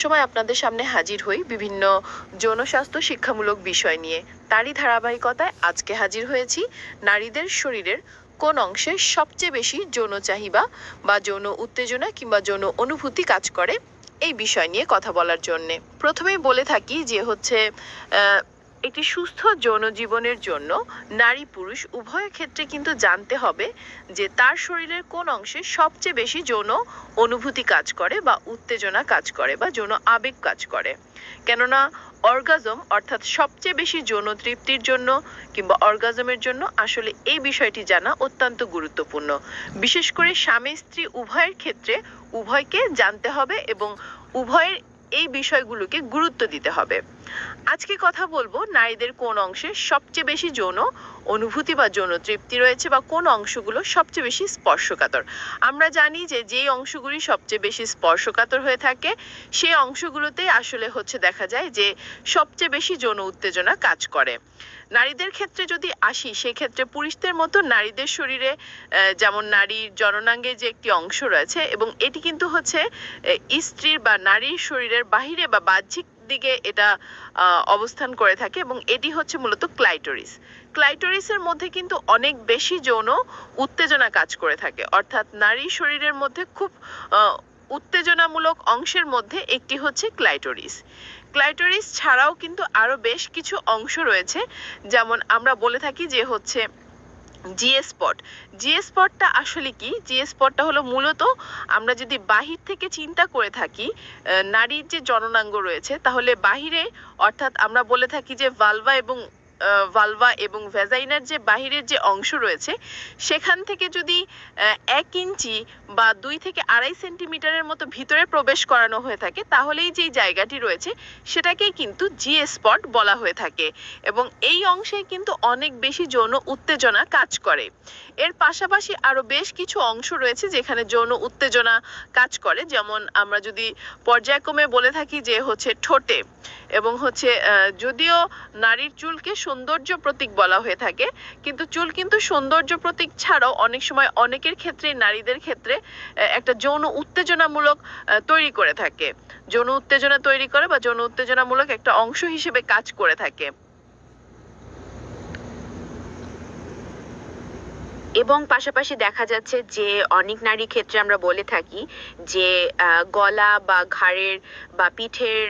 সময় আপনাদের সামনে হাজির হই বিভিন্ন যৌনস্বাস্থ্য শিক্ষামূলক বিষয় নিয়ে। তারই ধারাবাহিকতায় আজকে হাজির হয়েছি নারীদের শরীরের কোন অংশে সবচেয়ে বেশি যৌন চাহিদা বা যৌন উত্তেজনা কিংবা যৌন অনুভূতি কাজ করে, এই বিষয় নিয়ে কথা বলার জন্যে। প্রথমেই বলে থাকি যে হচ্ছে একটি সুস্থ যৌন জীবনের জন্য নারী পুরুষ উভয় ক্ষেত্রে কিন্তু জানতে হবে যে তার শরীরের কোন অংশে সবচেয়ে বেশি যৌন অনুভূতি কাজ করে বা উত্তেজনা কাজ করে বা যৌন আবেগ কাজ করে। কেননা অর্গাজম অর্থাৎ সবচেয়ে বেশি যৌন তৃপ্তির জন্য কিংবা অর্গাজমের জন্য আসলে এই বিষয়টি জানা অত্যন্ত গুরুত্বপূর্ণ। বিশেষ করে স্বামী স্ত্রী উভয়ের ক্ষেত্রে উভয়কে জানতে হবে এবং উভয়ের এই বিষয়গুলোকে গুরুত্ব দিতে হবে। আজকে কথা বলব নারীদের কোন অংশে সবচেয়ে বেশি যৌন অনুভূতি বা যৌন তৃপ্তি রয়েছে বা কোন অংশগুলো সবচেয়ে বেশি স্পর্শকাতর। আমরা জানি যে যেই অংশগুলি সবচেয়ে বেশি স্পর্শকাতর হয়ে থাকে, সেই অংশগুলোতেই আসলে হচ্ছে দেখা যায় যে সবচেয়ে বেশি যৌন উত্তেজনা কাজ করে। নারীদের ক্ষেত্রে যদি আসি, সেক্ষেত্রে পুরুষদের মতো নারীদের শরীরে যেমন নারীর জননাঙ্গে যে একটি অংশ রয়েছে এবং এটি কিন্তু হচ্ছে স্ত্রীর বা নারীর শরীরের বাহিরে বা বাহ্যিক দিকে এটা অবস্থান করে থাকে এবং এটি হচ্ছে মূলত ক্লাইটোরিস। ক্লাইটোরিসের মধ্যে কিন্তু অনেক বেশি যৌন উত্তেজনা কাজ করে থাকে। অর্থাৎ নারী শরীরের মধ্যে খুব উত্তেজনামূলক অংশের মধ্যে একটি হচ্ছে ক্লাইটোরিস। ক্লাইটোরিস ছাড়াও কিন্তু আরও বেশ কিছু অংশ রয়েছে। যেমন আমরা বলে থাকি যে হচ্ছে জিএ স্পট জিএ স্পটটা আসলে কি? জিএ স্পটটা হলো মূলত আমরা যদি বাহির থেকে চিন্তা করে থাকি নারীর যে জননাঙ্গ রয়েছে, তাহলে বাহিরে অর্থাৎ আমরা বলে থাকি যে ভালভা এবং ভালভা এবং ভ্যাজাইনার যে বাহিরের যে অংশ রয়েছে, সেখান থেকে যদি এক ইঞ্চি বা দুই থেকে আড়াই সেন্টিমিটারের মতো ভিতরে প্রবেশ করানো হয়ে থাকে, তাহলেই যেই জায়গাটি রয়েছে, সেটাকেই কিন্তু জিএ স্পট বলা হয়ে থাকে। এবং এই অংশে কিন্তু অনেক বেশি যৌন উত্তেজনা কাজ করে। এর পাশাপাশি আরও বেশ কিছু অংশ রয়েছে, যেখানে যৌন উত্তেজনা কাজ করে। যেমন আমরা যদি পর্যায়ক্রমে বলে থাকি যে হচ্ছে ঠোঁটে। এবং হচ্ছে যদিও নারীর চুলকে সৌন্দর্য প্রতীক বলা হয়ে থাকে, কিন্তু চুল কিন্তু সৌন্দর্য প্রতীক ছাড়াও অনেক সময় অনেকের ক্ষেত্রে, নারীদের ক্ষেত্রে একটা যৌন উত্তেজনামূলক তৈরি করে থাকে। যৌন উত্তেজনা তৈরি করে বা যৌন উত্তেজনামূলক একটা অংশ হিসেবে কাজ করে থাকে। এবং পাশাপাশি দেখা যাচ্ছে যে অনেক নারী ক্ষেত্রে আমরা বলে থাকি যে গলা বা ঘাড়ের বা পিঠের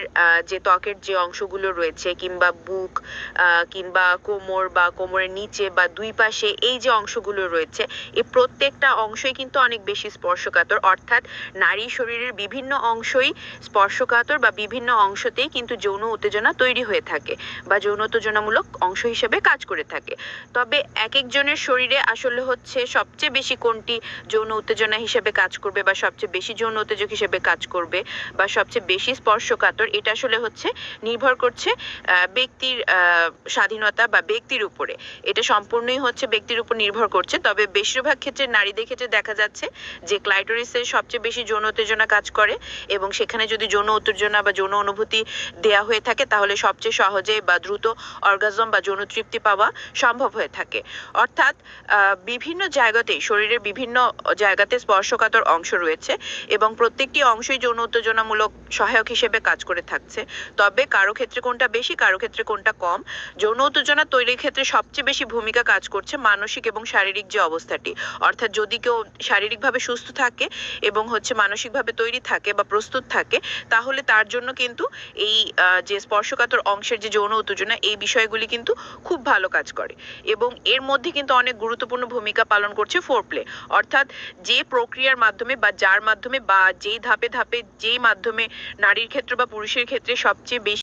যে ত্বকের যে অংশগুলো রয়েছে কিংবা বুক কিংবা কোমর বা কোমরের নিচে বা দুই পাশে এই যে অংশগুলো রয়েছে এই প্রত্যেকটা অংশই কিন্তু অনেক বেশি স্পর্শকাতর। অর্থাৎ নারী শরীরের বিভিন্ন অংশই স্পর্শকাতর বা বিভিন্ন অংশতেই কিন্তু যৌন উত্তেজনা তৈরি হয়ে থাকে বা যৌন উত্তেজনামূলক অংশ হিসেবে কাজ করে থাকে। তবে এক একজনের শরীরে আসলে হচ্ছে সবচেয়ে বেশি কোনটি যৌন উত্তেজনা হিসেবে কাজ করবে বা সবচেয়ে বেশি যৌন উত্তেজক হিসেবে কাজ করবে বা সবচেয়ে বেশি স্পর্শকাতর? এটা আসলে হচ্ছে নির্ভর করছে ব্যক্তির স্বাধীনতা বা ব্যক্তির উপরে। এটা সম্পূর্ণই হচ্ছে ব্যক্তির উপর নির্ভর করছে। তবে বেশিরভাগ ক্ষেত্রে নারীদের ক্ষেত্রে দেখা যাচ্ছে যে ক্লাইটোরিসের সবচেয়ে বেশি যৌন উত্তেজনা কাজ করে এবং সেখানে যদি যৌন উত্তেজনা বা যৌন অনুভূতি দেয়া হয়ে থাকে, তাহলে সবচেয়ে সহজে বা দ্রুত অর্গাজম বা যৌন তৃপ্তি পাওয়া সম্ভব হয়ে থাকে। অর্থাৎ বিভিন্ন জায়গাতেই শরীরের বিভিন্ন জায়গাতে স্পর্শকাতর অংশ রয়েছে এবং প্রত্যেকটি অংশই যৌন উত্তেজনামূলক সহায়ক হিসেবে কাজ করে থাকছে। তবে কারও ক্ষেত্রে কোনটা বেশি, কারও ক্ষেত্রে কোনটা কম, যৌন উত্তেজনা তৈরির ক্ষেত্রে সবচেয়ে বেশি ভূমিকা কাজ করছে মানসিক এবং শারীরিক যে অবস্থাটি। অর্থাৎ যদি কেউ শারীরিকভাবে সুস্থ থাকে এবং হচ্ছে মানসিকভাবে তৈরি থাকে বা প্রস্তুত থাকে, তাহলে তার জন্য কিন্তু এই যে স্পর্শকাতর অংশের যে যৌন উত্তেজনা, এই বিষয়গুলি কিন্তু খুব ভালো কাজ করে। এবং এর মধ্যে কিন্তু অনেক গুরুত্বপূর্ণ ভূমিকা পালন করছে ফোর প্লে অর্থাৎ যে প্রক্রিয়ার মাধ্যমে বা যার মাধ্যমে বা যেই ধাপে ধাপে যেই মাধ্যমে নারীর ক্ষেত্রে বা পুরুষের ক্ষেত্রে সবচেয়ে বেশি